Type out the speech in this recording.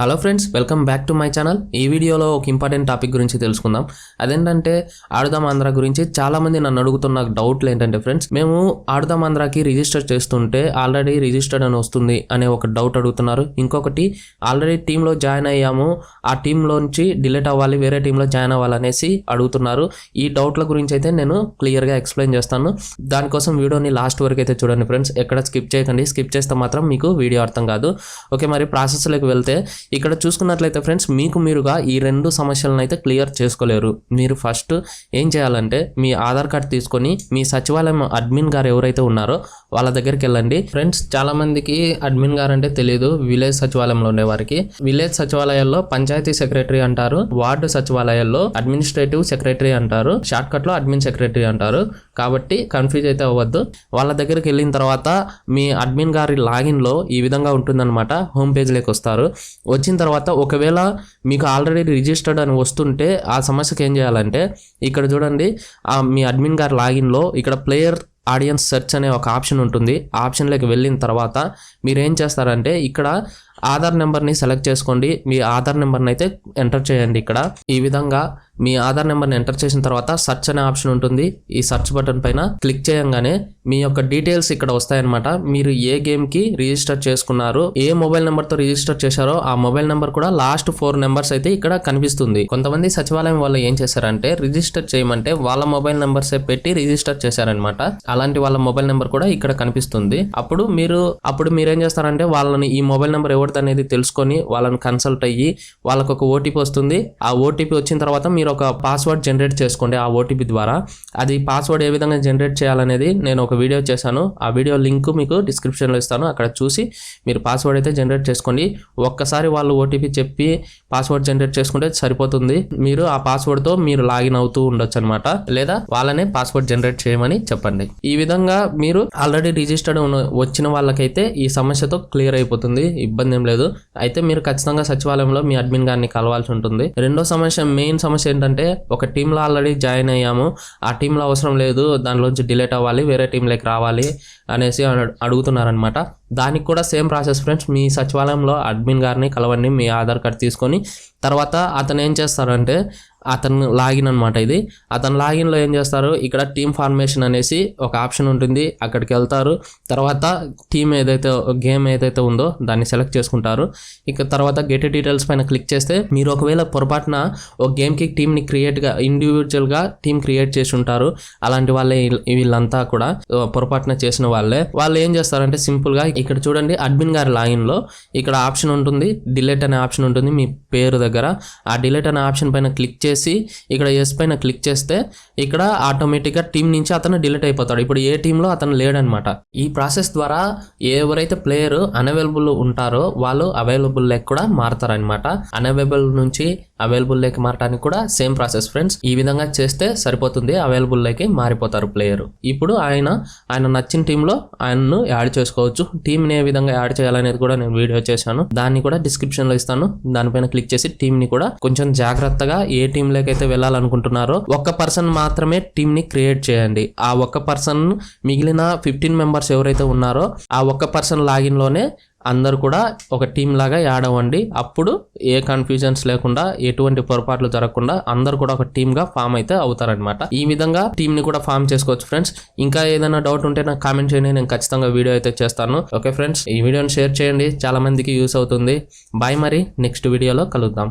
Hello friends welcome back to my channel ఈ వీడియోలో ఒక ఇంపార్టెంట్ టాపిక్ గురించి తెలుసుకుందాం. అదేంటంటే ఆడుదాం ఆంధ్ర గురించి చాలామంది నన్ను అడుగుతున్న డౌట్లు ఏంటంటే ఫ్రెండ్స్ మేము ఆడుదాం ఆంధ్రాకి రిజిస్టర్ చేస్తుంటే ఆల్రెడీ రిజిస్టర్డ్ అని వస్తుంది అనే ఒక డౌట్ అడుగుతున్నారు. ఇంకొకటి ఆల్రెడీ టీంలో జాయిన్ అయ్యాము ఆ టీంలోంచి డిలీట్ అవ్వాలి వేరే టీంలో జాయిన్ అవ్వాలనేసి అడుగుతున్నారు. ఈ డౌట్ల గురించి అయితే నేను క్లియర్గా ఎక్స్ప్లెయిన్ చేస్తాను. దానికోసం వీడియోని లాస్ట్ వరకు అయితే చూడండి ఫ్రెండ్స్ ఎక్కడ స్కిప్ చేయకండి స్కిప్ చేస్తే మాత్రం మీకు వీడియో అర్థం కాదు. ఓకే మరి ప్రాసెస్లోకి వెళ్తే ఇక్కడ చూసుకున్నట్లయితే ఫ్రెండ్స్ మీకు మీరుగా ఈ రెండు సమస్యలను అయితే క్లియర్ చేసుకోలేరు. మీరు ఫస్ట్ ఏం చేయాలంటే మీ ఆధార్ కార్డ్ తీసుకొని మీ సచివాలయం అడ్మిన్ గారు ఎవరైతే ఉన్నారో వాళ్ళ దగ్గరికి వెళ్ళండి. ఫ్రెండ్స్ చాలా మందికి అడ్మిన్ గారు అంటే తెలియదు విలేజ్ సచివాలయంలో ఉండే వారికి విలేజ్ సచివాలయాల్లో పంచాయతీ సెక్రటరీ అంటారు వార్డు సచివాలయాల్లో అడ్మినిస్ట్రేటివ్ సెక్రటరీ అంటారు షార్ట్ కట్లో అడ్మిన్ సెక్రటరీ అంటారు. కాబట్టి కన్ఫ్యూజ్ అయితే అవ్వద్దు. వాళ్ళ దగ్గరికి వెళ్ళిన తర్వాత మీ అడ్మిన్ గారి లాగిన్లో ఈ విధంగా ఉంటుందన్నమాట. హోమ్ పేజ్లోకి వస్తారు. వచ్చిన తర్వాత ఒకవేళ మీకు ఆల్రెడీ రిజిస్టర్డ్ అని వస్తుంటే ఆ సమస్యకి ఏం చేయాలంటే ఇక్కడ చూడండి మీ అడ్మిన్ గారి లాగిన్లో ఇక్కడ ప్లేయర్ ఆడియన్స్ సెర్చ్ అనే ఒక ఆప్షన్ ఉంటుంది. ఆప్షన్లోకి వెళ్ళిన తర్వాత మీరు ఏం చేస్తారంటే ఇక్కడ ఆధార్ నెంబర్ని సెలెక్ట్ చేసుకోండి. మీ ఆధార్ నెంబర్ని అయితే ఎంటర్ చేయండి ఇక్కడ. ఈ విధంగా మీ ఆధార్ నెంబర్ని ఎంటర్ చేసిన తర్వాత సెర్చ్ అనే ఆప్షన్ ఉంటుంది. ఈ సర్చ్ బటన్ పైన క్లిక్ చేయంగానే మీ యొక్క డీటెయిల్స్ ఇక్కడ వస్తాయన్నమాట. మీరు ఏ గేమ్కి రిజిస్టర్ చేసుకున్నారు ఏ మొబైల్ నెంబర్తో రిజిస్టర్ చేశారో ఆ మొబైల్ నెంబర్ కూడా లాస్ట్ ఫోర్ నెంబర్స్ అయితే ఇక్కడ కనిపిస్తుంది. కొంతమంది సచివాలయం వాళ్ళు ఏం చేశారంటే రిజిస్టర్ చేయమంటే వాళ్ళ మొబైల్ నెంబర్సే పెట్టి రిజిస్టర్ చేశారనమాట అలాంటి వాళ్ళ మొబైల్ నెంబర్ కూడా ఇక్కడ కనిపిస్తుంది. అప్పుడు మీరు అప్పుడు మీరు ఏం చేస్తారంటే వాళ్ళని ఈ మొబైల్ నెంబర్ ఎవరిది అనేది తెలుసుకొని వాళ్ళని కన్సల్ట్ అయ్యి వాళ్ళకు ఒక ఓటీపీ వస్తుంది. ఆ ఓటీపీ వచ్చిన తర్వాత మీరు ఒక పాస్వర్డ్ జనరేట్ చేసుకోండి ఆ ఓటీపీ ద్వారా. అది పాస్వర్డ్ ఏ విధంగా జనరేట్ చేయాలనేది నేను ఒక వీడియో చేశాను. ఆ వీడియో లింక్ మీకు డిస్క్రిప్షన్లో ఇస్తాను. అక్కడ చూసి మీరు పాస్వర్డ్ అయితే జనరేట్ చేసుకోండి. ఒక్కసారి వాళ్ళు ఓటీపీ చెప్పి పాస్వర్డ్ జనరేట్ చేసుకుంటే సరిపోతుంది. మీరు ఆ పాస్వర్డ్తో మీరు లాగిన్ అవుతూ ఉండొచ్చు అనమాట లేదా వాళ్ళనే పాస్వర్డ్ జనరేట్ చేయమని చెప్పండి. ఈ విధంగా మీరు ఆల్రెడీ రిజిస్టర్డ్ వచ్చిన వాళ్ళకైతే ఈ సమస్యతో క్లియర్ అయిపోతుంది. ఇబ్బంది ఏం లేదు. అయితే మీరు ఖచ్చితంగా సచివాలయంలో మీ అడ్మిన్ గారిని కలవాల్సి ఉంటుంది. రెండో సమస్య మెయిన్ సమస్య ఏంటంటే ఒక టీంలో ఆల్రెడీ జాయిన్ అయ్యాము. ఆ టీంలో అవసరం లేదు దానిలోంచి డిలీట్ అవ్వాలి వేరే టీంలోకి రావాలి అనేసి అడుగుతున్నారనమాట దానికి కూడా సేమ్ ప్రాసెస్ ఫ్రెండ్స్ మీ సచివాలయంలో అడ్మిన్ గారిని కలవండి మీ ఆధార్ కార్డ్ తీసుకొని. తర్వాత అతను ఏం చేస్తారంటే అతను లాగిన్ అనమాట ఇది. అతను లాగిన్లో ఏం చేస్తారు? ఇక్కడ టీమ్ ఫార్మేషన్ అనేసి ఒక ఆప్షన్ ఉంటుంది. అక్కడికి వెళ్తారు. తర్వాత టీమ్ ఏదైతే గేమ్ ఏదైతే ఉందో దాన్ని సెలెక్ట్ చేసుకుంటారు. ఇక తర్వాత గెట్ డీటెయిల్స్ పైన క్లిక్ చేస్తే మీరు ఒకవేళ పొరపాటున ఒక గేమ్కి టీమ్ని క్రియేట్గా ఇండివిజువల్గా టీమ్ క్రియేట్ చేసి ఉంటారు. అలాంటి వాళ్ళే వీళ్ళంతా కూడా పొరపాటున చేసిన వాళ్ళే. వాళ్ళు ఏం చేస్తారంటే సింపుల్గా ఇక్కడ చూడండి అడ్మిన్ గారి లాగిన్లో ఇక్కడ ఆప్షన్ ఉంటుంది. డిలీట్ అనే ఆప్షన్ ఉంటుంది మీ పేరు దగ్గర. ఆ డిలీట్ అనే ఆప్షన్ పైన క్లిక్ చేసి ఇక్కడ ఎస్ పైన క్లిక్ చేస్తే ఇక్కడ ఆటోమేటిక్గా టీం నుంచి అతను డిలీట్ అయిపోతాడు. ఇప్పుడు ఏ టీంలో అతను లేడనమాట. ఈ ప్రాసెస్ ద్వారా ఎవరైతే ప్లేయర్ అనవైలబుల్ ఉంటారో వాళ్ళు అవైలబుల్ లెక్క కూడా మారతారనమాట. అనవైలబుల్ నుంచి అవైలబుల్ లెక్క మారడానికి కూడా సేమ్ ప్రాసెస్ ఫ్రెండ్స్ ఈ విధంగా చేస్తే సరిపోతుంది. అవైలబుల్ లెక్కి మారిపోతారు ప్లేయర్ ఇప్పుడు ఆయన ఆయన నచ్చిన టీంలో ఆయనను యాడ్ చేసుకోవచ్చు. టీంని ఏ విధంగా యాడ్ చేయాలనేది కూడా నేను వీడియో చేశాను. దాన్ని కూడా డిస్క్రిప్షన్లో ఇస్తాను. దానిపైన క్లిక్ చేసి టీం ని కూడా కొంచెం జాగ్రత్తగా ఏ టీం అయితే వెళ్ళాలనుకుంటున్నారో ఒక్క పర్సన్ మాత్రమే టీమ్ని క్రియేట్ చేయండి. ఆ ఒక్క పర్సన్ మిగిలిన ఫిఫ్టీన్ మెంబర్స్ ఎవరైతే ఉన్నారో ఆ ఒక్క పర్సన్ లాగిన్లోనే అందరు కూడా ఒక టీం లాగా యాడ్ అవ్వండి. అప్పుడు ఏ కన్ఫ్యూజన్స్ లేకుండా ఎటువంటి పొరపాట్లు జరగకుండా అందరు కూడా ఒక టీమ్గా ఫామ్ అయితే అవుతారనమాట ఈ విధంగా టీం ని కూడా ఫామ్ చేసుకోవచ్చు ఫ్రెండ్స్. ఇంకా ఏదైనా డౌట్ ఉంటే నాకు కామెంట్ చేయండి. నేను ఖచ్చితంగా వీడియో అయితే చేస్తాను. ఓకే ఫ్రెండ్స్ ఈ వీడియోని షేర్ చేయండి. చాలా మందికి యూస్ అవుతుంది. బాయ్ మరి నెక్స్ట్ వీడియోలో కలుద్దాం.